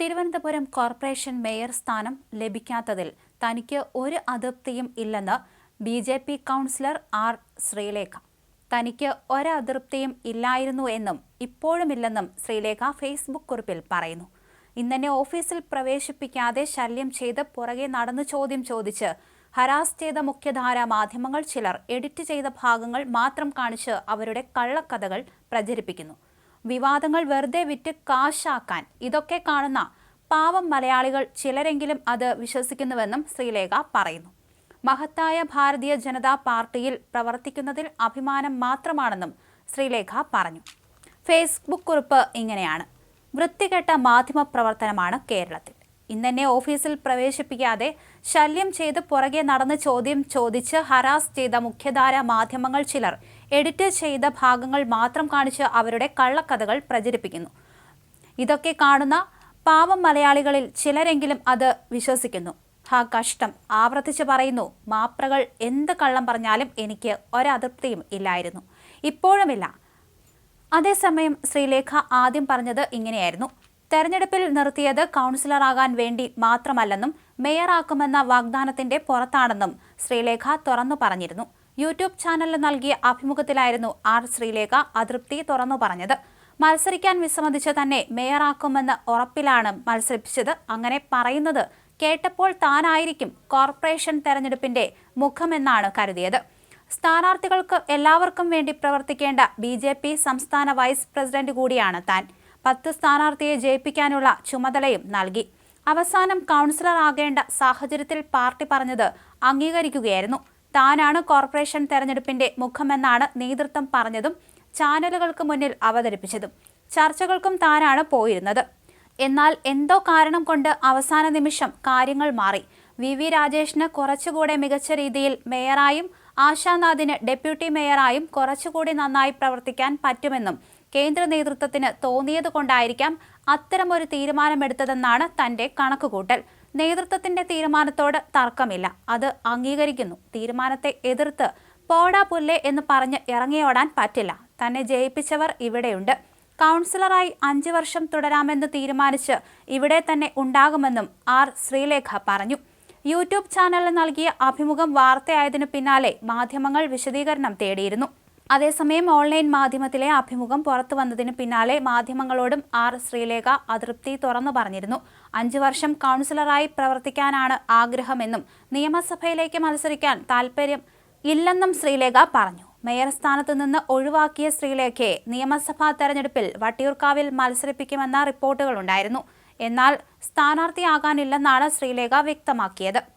Thiruvananthapuram corporation mayor സ്ഥാനം ലഭിക്കാത്തതിൽ തനിക്ക് ഒരു അതൃപ്തിയും ഇല്ലെന്ന് B J P councillor R Sreelekha. തനിക്ക് ഒരതൃപ്തിയും ഇല്ലായിരുന്നു എന്നും ഇപ്പോഴുമില്ലെന്നും ശ്രീലേഖ ഫേസ്ബുക്ക് കുറിപ്പിൽ പറയുന്നു. ഇന്നെ ഓഫീസിൽ പ്രവേശിപ്പിക്കാതെ ശല്യം ചെയ്ത് പുറകെ നടന്നു ചോദ്യം ചോദിച്ച് ഹരാസ് ചെയ്ത മുഖ്യധാര മാധ്യമങ്ങൾ ചിലർ എഡിറ്റ് ചെയ്ത ഭാഗങ്ങൾ മാത്രം കാണിച്ച് അവരുടെ കള്ളക്കഥകൾ പ്രചരിപ്പിക്കുന്നു. വിവാദങ്ങൾ വെറുതെ വിറ്റ് കാശാക്കാൻ. ഇതൊക്കെ കാണുന്ന പാവം മലയാളികൾ ചിലരെങ്കിലും അത് വിശ്വസിക്കുന്നുവെന്നും ശ്രീലേഖ പറയുന്നു. മഹത്തായ ഭാരതീയ ജനതാ പാർട്ടിയിൽ പ്രവർത്തിക്കുന്നതിൽ അഭിമാനം മാത്രമാണെന്നും ശ്രീലേഖ പറഞ്ഞു. ഫേസ്ബുക്ക് കുറിപ്പ് ഇങ്ങനെയാണ്. വൃത്തികെട്ട മാധ്യമ പ്രവർത്തനമാണ് കേരളത്തിൽ. ഇന്നെന്നെ ഓഫീസിൽ പ്രവേശിപ്പിക്കാതെ ശല്യം ചെയ്ത് പുറകെ നടന്ന് ചോദ്യം ചോദിച്ച് ഹരാസ് ചെയ്ത മുഖ്യധാര മാധ്യമങ്ങൾ ചിലർ എഡിറ്റ് ചെയ്ത ഭാഗങ്ങൾ മാത്രം കാണിച്ച് അവരുടെ കള്ളക്കഥകൾ പ്രചരിപ്പിക്കുന്നു. ഇതൊക്കെ കാണുന്ന പാവം മലയാളികളിൽ ചിലരെങ്കിലും അത് വിശ്വസിക്കുന്നു. ആ കഷ്ടം. ആവർത്തിച്ച് പറയുന്നു മാപ്രകൾ എന്ത് കള്ളം പറഞ്ഞാലും എനിക്ക് ഒരതൃപ്തിയും ഇല്ലായിരുന്നു. ഇപ്പോഴുമില്ല. അതേസമയം ശ്രീലേഖ ആദ്യം പറഞ്ഞത് ഇങ്ങനെയായിരുന്നു. തെരഞ്ഞെടുപ്പിൽ നിർത്തിയത് കൗൺസിലറാകാൻ വേണ്ടി മാത്രമല്ലെന്നും മേയറാക്കുമെന്ന വാഗ്ദാനത്തിന്റെ പുറത്താണെന്നും ശ്രീലേഖ തുറന്നു പറഞ്ഞിരുന്നു. യൂട്യൂബ് ചാനലിൽ നൽകിയ അഭിമുഖത്തിലായിരുന്നു ആർ ശ്രീലേഖ അതൃപ്തി തുറന്നു പറഞ്ഞത്. മത്സരിക്കാൻ വിസമ്മതിച്ച് തന്നെ മേയറാക്കുമെന്ന് ഉറപ്പിലാണ് മത്സരിപ്പിച്ചത്. അങ്ങനെ പറയുന്നത് കേട്ടപ്പോൾ താനായിരിക്കും കോർപ്പറേഷൻ തെരഞ്ഞെടുപ്പിന്റെ മുഖമെന്നാണ് കരുതിയത്. സ്ഥാനാർത്ഥികൾക്ക് എല്ലാവർക്കും വേണ്ടി പ്രവർത്തിക്കേണ്ട ബി ജെ പി സംസ്ഥാന വൈസ് പ്രസിഡന്റ് കൂടിയാണ് താൻ. പത്ത് സ്ഥാനാർത്ഥിയെ ജയിപ്പിക്കാനുള്ള ചുമതലയും നൽകി. അവസാനം കൗൺസിലർ ആകേണ്ട സാഹചര്യത്തിൽ പാർട്ടി പറഞ്ഞത് അംഗീകരിക്കുകയായിരുന്നു. താനാണ് കോർപ്പറേഷൻ തെരഞ്ഞെടുപ്പിന്റെ മുഖമെന്നാണ് നേതൃത്വം പറഞ്ഞതും ചാനലുകൾക്ക് മുന്നിൽ അവതരിപ്പിച്ചതും. ചർച്ചകൾക്കും താനാണ് പോയിരുന്നത്. എന്നാൽ എന്തോ കാരണം കൊണ്ട് അവസാന നിമിഷം കാര്യങ്ങൾ മാറി. വി. വി. രാജേഷിന് കുറച്ചുകൂടെ മികച്ച രീതിയിൽ മേയറായും ആശാനാഥിന് ഡെപ്യൂട്ടി മേയറായും കുറച്ചുകൂടി നന്നായി പ്രവർത്തിക്കാൻ പറ്റുമെന്നും കേന്ദ്ര നേതൃത്വത്തിന് തോന്നിയതുകൊണ്ടായിരിക്കാം അത്തരമൊരു തീരുമാനമെടുത്തതെന്നാണ് തന്റെ കണക്കുകൂട്ടൽ. നേതൃത്വത്തിന്റെ തീരുമാനത്തോട് തർക്കമില്ല. അത് അംഗീകരിക്കുന്നു. തീരുമാനത്തെ എതിർത്ത് പോടാ പുല്ലെ എന്ന് പറഞ്ഞ് ഇറങ്ങിയോടാൻ പറ്റില്ല. തന്നെ ജയിപ്പിച്ചവർ ഇവിടെയുണ്ട്. കൗൺസിലറായി അഞ്ച് വർഷം തുടരാമെന്ന് തീരുമാനിച്ച് ഇവിടെ തന്നെ ഉണ്ടാകുമെന്നും ആർ ശ്രീലേഖ പറഞ്ഞു. യൂട്യൂബ് ചാനലിൽ നൽകിയ അഭിമുഖം വാർത്തയായതിനു പിന്നാലെ മാധ്യമങ്ങൾ വിശദീകരണം തേടിയിരുന്നു. അതേസമയം ഓൺലൈൻ മാധ്യമത്തിലെ അഭിമുഖം പുറത്തു വന്നതിന് പിന്നാലെ മാധ്യമങ്ങളോടും ആർ ശ്രീലേഖ അതൃപ്തി തുറന്നു പറഞ്ഞിരുന്നു. അഞ്ചു വർഷം കൗൺസിലറായി പ്രവർത്തിക്കാനാണ് ആഗ്രഹമെന്നും നിയമസഭയിലേക്ക് മത്സരിക്കാൻ താൽപ്പര്യം ഇല്ലെന്നും ശ്രീലേഖ പറഞ്ഞു. മേയർ സ്ഥാനത്തു നിന്ന് ഒഴിവാക്കിയ ശ്രീലേഖയെ നിയമസഭാ തെരഞ്ഞെടുപ്പിൽ വട്ടിയൂർക്കാവിൽ മത്സരിപ്പിക്കുമെന്ന റിപ്പോർട്ടുകളുണ്ടായിരുന്നു. എന്നാൽ സ്ഥാനാർത്ഥിയാകാനില്ലെന്നാണ് ശ്രീലേഖ വ്യക്തമാക്കിയത്.